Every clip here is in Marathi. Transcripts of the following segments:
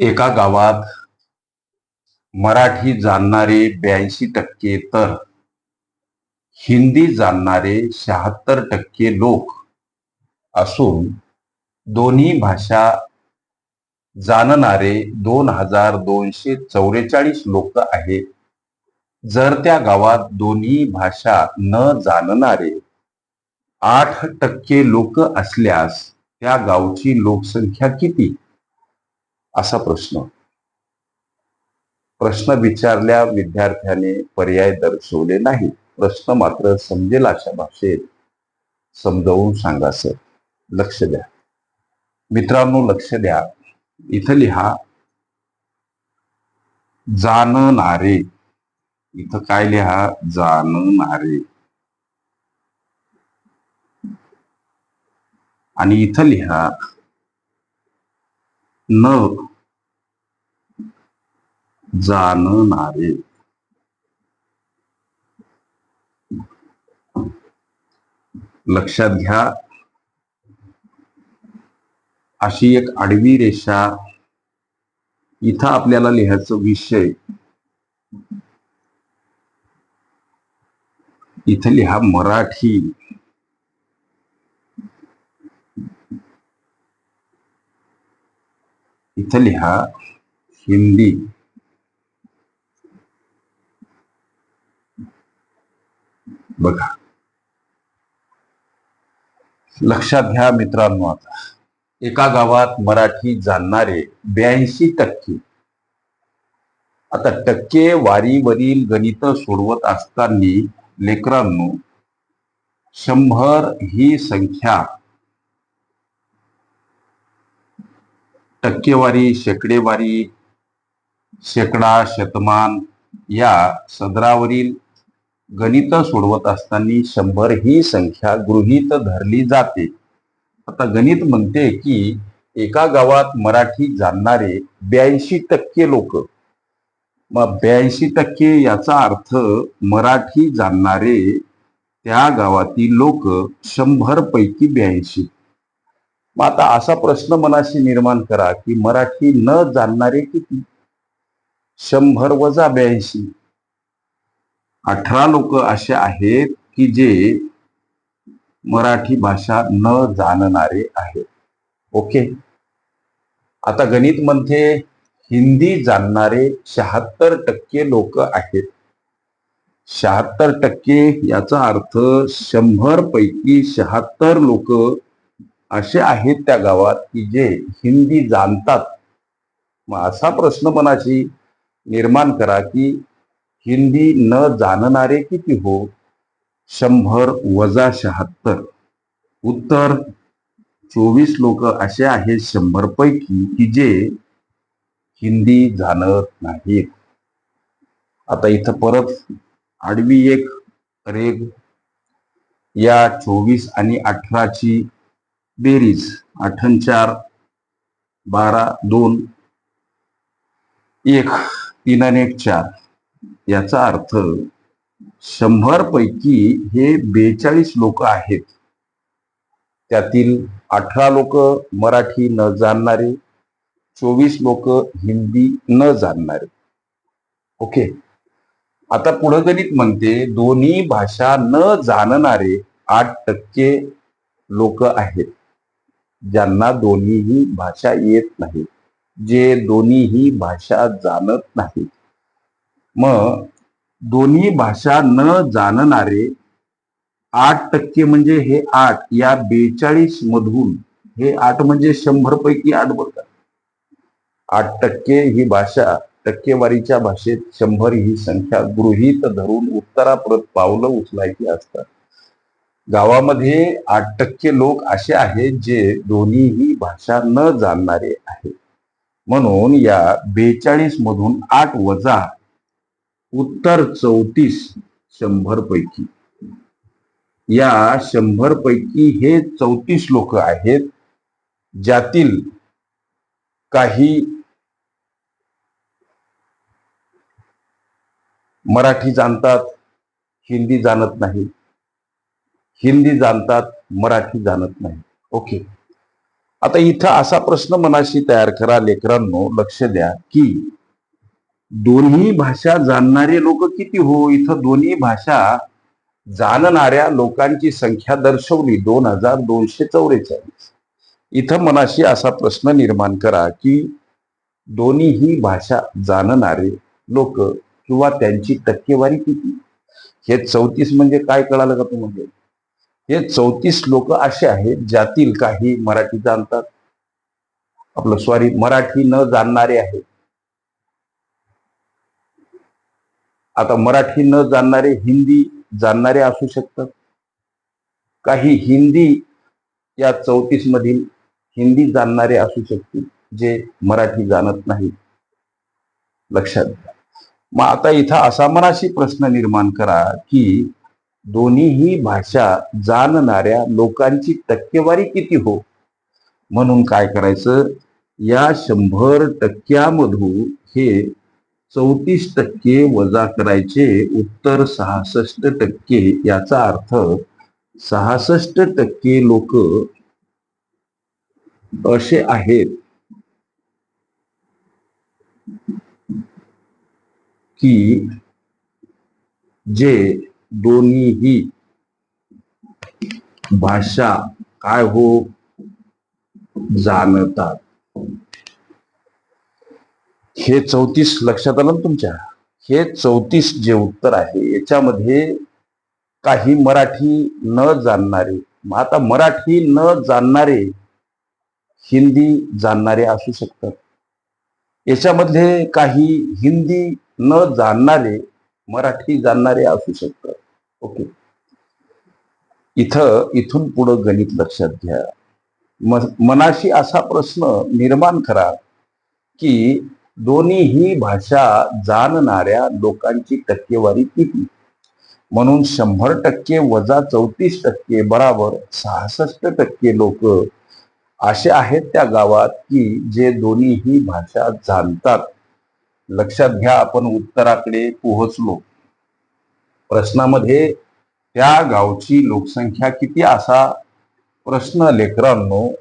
एका गावात मराठी जाणणारे ब्याऐंशी टक्के तर हिंदी जाणणारे शहात्तर टक्के लोक असून दोन्ही भाषा जाणणारे दोन हजार दोनशे चौवेचाळीस लोक आहेत. जर त्या गावात दोन्ही भाषा न जाणणारे आठ टक्के लोक असल्यास त्या गावची लोकसंख्या किती? असा प्रश्न. प्रश्न विचारल्या विद्यार्थ्याने पर्याय दर्शवले नाही. प्रश्न मात्र समजेल अशा भाषेत. समजावून सांगा सर. लक्ष द्या. मित्रांनो लक्ष द्या. इथं लिहा. जाणणारे. इथं काय लिहा? जाणणारे. आणि इथं लिहा. न जाणणारे. लक्षात घ्या. अशी एक आडवी रेषा इथं आपल्याला लिहायचं विषय. इथं लिहा मराठी. इथं लिहा हिंदी. बघा. लक्षात घ्या मित्रांनो आता. एका गावात मराठी जाणणारे ब्याऐंशी टक्के. आता टक्के वारीवरील गणित सोडवत असताना लेकरांनो शंभर ही संख्या टक्केवारी शेकडेवारी शेकडा शतमान या सदरावरील गणित सोडवत असताना शंभर ही संख्या गृहीत धरली जाते. आता गणित म्हणते की एका गावात मराठी जाणणारे ब्याऐंशी टक्के लोक. मग ब्याऐंशी टक्के याचा अर्थ मराठी जाणणारे त्या गावातील लोक शंभर पैकी ब्याऐंशी. मग आता असा प्रश्न मनाशी निर्माण करा की मराठी न जाणणारे किती? शंभर वजा ब्याऐंशी. अठरा लोक असे आहेत की जे मराठी भाषा न जाणणारे आहेत. ओके? आता गणित मध्ये हिंदी जाणणारे शहात्तर टक्के लोक आहेत. शहात्तर टक्के याचा अर्थ शंभर पैकी शहात्तर लोक असे आहेत त्या गावात की जे हिंदी जाणतात. मग असा प्रश्न मनाशी निर्माण करा की हिंदी न जाणणारे किती हो? शंभर वजा शहात्तर. उत्तर चोवीस लोक असे आहेत शंभर पैकी की जे हिंदी जाणत नाहीत. आता इथं परत आडवी एक रेग या चोवीस आणि अठराची बेरीज अठ्ठन चार बारा दोन एक तीन आणि एक चार. याचा अर्थ शंभर पैकी हे बेचाळीस लोक आहेत. त्यातील अठरा लोक मराठी न जाणणारे चोवीस लोक हिंदी न जाणणारे. ओके? आता पुढं गणित म्हणते दोन्ही भाषा न जाणणारे आठ टक्के लोक आहेत. ज्यांना दोन्हीही भाषा येत नाही जे दोन्हीही भाषा जाणत नाही. मग दोन्ही भाषा न जाणणारे आठ टक्के म्हणजे हे आठ या बेचाळीस मधून हे आठ म्हणजे शंभर पैकी आठ बघा आठ टक्के ही भाषा टक्केवारीच्या भाषेत शंभर ही संख्या गृहीत धरून उत्तराप्रत पावलं उचलायची असतात. गावामध्ये आठ टक्के लोक असे आहेत जे दोन्हीही भाषा न जाणणारे आहेत. म्हणून या बेचाळीस मधून आठ वजा उत्तर चौतीस शंभर पैकी. या शंभर पैकी हे चौतीस लोक आहेत ज्यातील काही मराठी जाणतात हिंदी जाणत नाही हिंदी जाणतात मराठी जाणत नाही. ओके. आता इथं असा प्रश्न मनाशी तयार करा लेकरांनो लक्ष द्या की दोन्ही भाषा जाणणारे लोक किती हो? इथं दोन्ही भाषा जाणणाऱ्या लोकांची संख्या दर्शवली दोन हजार दोनशे चौवेचाळीस इथं मनाशी असा प्रश्न निर्माण करा की दोन्हीही भाषा जाणणारे लोक किंवा त्यांची टक्केवारी किती? हे चौतीस म्हणजे काय कळालं का तुम्हाला? हे चौतीस लोक असे आहेत ज्यातील काही मराठी जाणतात. आपलं सॉरी मराठी न जाणणारे आहेत. आता मराठी न जाणणारे हिंदी जाणणारे असू शकतात. काही हिंदी या चौतीस मधील हिंदी जाणणारे असू शकतील जे मराठी जाणत नाही लक्षात घ्या. मग आता इथं असा मनाशी प्रश्न निर्माण करा की दोन्हीही भाषा जाणणाऱ्या लोकांची टक्केवारी किती हो? म्हणून काय करायचं? या शंभर टक्क्यामधून हे चौतीस टक्के वजा करायचे उत्तर सहासष्ट टक्के याचा अर्थ सहासष्ट टक्के लोक असे आहेत की जे दोन्हीही भाषा काय हो जाणतात हे चौतीस लक्षात आलं ना तुमच्या? हे चौतीस जे उत्तर आहे याच्यामध्ये काही मराठी न जाणणारे मग आता मराठी न जाणणारे हिंदी जाणणारे असू शकतात. याच्यामध्ये काही हिंदी न जाणणारे मराठी जाणणारे असू शकतात. ओके. इथं इथून पुढं गणित लक्षात घ्या. म- मनाशी असा प्रश्न निर्माण करा की दोन्हीही भाषा जाणणाऱ्या लोकांची टक्केवारी किती? म्हणून शंभर टक्के वजा चौतीस टक्के बराबर सहासष्ट टक्के लोक असे आहेत त्या गावात की जे दोन्हीही भाषा जाणतात. लक्षात घ्या आपण उत्तराकडे पोहोचलो. प्रश्नामध्ये त्या गावची लोकसंख्या किती असा प्रश्न लेकरांनो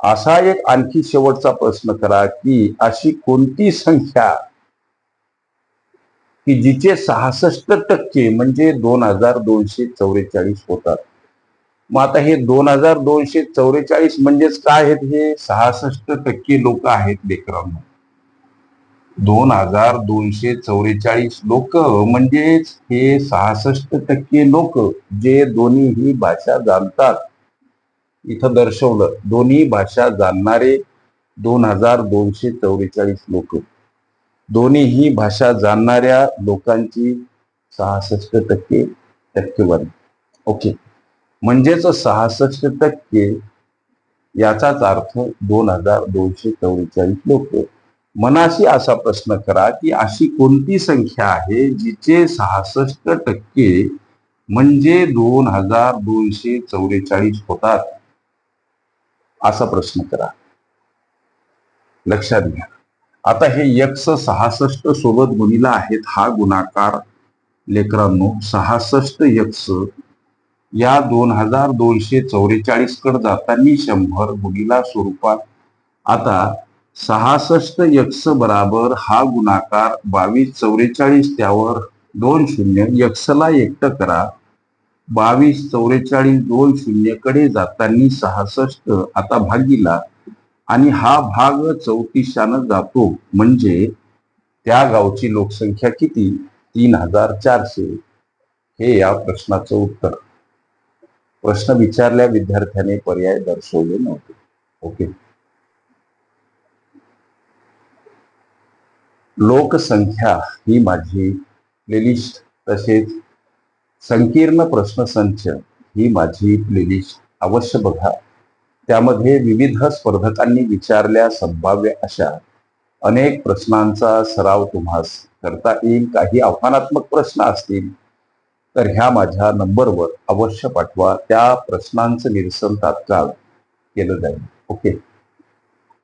असा एक आणखी शेवटचा प्रश्न करा की अशी कोणती संख्या की जिचे सहासष्ट टक्के म्हणजे दोन हजार दोनशे चौवेचाळीस होतात? मग आता हे दोन हजार दोनशे चौवेचाळीस म्हणजेच काय आहेत हे? सहासष्ट टक्के लोक आहेत लेकरांनो. दोन हजार दोनशे चौवेचाळीस लोक म्हणजेच हे सहासष्ट टक्के लोक जे दोन्ही ही भाषा जाणतात. इथं दर्शवलं दोन्ही भाषा जाणणारे दोन हजार दोनशे चौवेचाळीस लोक. दोन्हीही भाषा जाणणाऱ्या लोकांची सहासष्ट टक्के टक्केवारी. ओके. म्हणजेच सहासष्ट टक्के याचाच अर्थ दोन हजार दोनशे चौवेचाळीस लोक. मनाशी असा प्रश्न करा की अशी कोणती संख्या आहे जिचे सहासष्ट टक्के म्हणजे दोन हजार दोनशे चौवेचाळीस होतात? असा प्रश्न करा. लक्षात घ्या. आता हे यक्ष सहासष्ट सोबत गुणीला आहेत हा गुणाकार लेकरांनो सहासष्ट यक्ष या दोन हजार दोनशे चौवेचाळीसकडे जाताना शंभर गुणीला स्वरूपात. आता सहासष्ट यक्ष बराबर हा गुणाकार बावीस चौवेचाळीस त्यावर दोन शून्य यक्षला एकट करा. बावीस चौवेचाळीस दोन शून्यकडे जाताना सहासष्ट आता भागीला आणि हा भाग चौतीसशानं जातो. म्हणजे त्या गावची लोकसंख्या किती? तीन हजार चारशे. हे या प्रश्नाचं उत्तर. प्रश्न विचारल्या विद्यार्थ्याने पर्याय दर्शवले नव्हते. ओके. लोकसंख्या ही माझी प्लेलिस्ट तसेच संकीर्ण प्रश्नसंच ही माझी प्लेलिस्ट अवश्य बघा. त्यामध्ये विविध स्पर्धकांनी विचारल्या संभाव्य अशा अनेक प्रश्नांचा सराव तुम्हास करता येईल. काही आव्हानात्मक प्रश्न असतील तर ह्या माझ्या नंबरवर अवश्य पाठवा. त्या प्रश्नांचं निरसन तात्काळ केलं जाईल. ओके?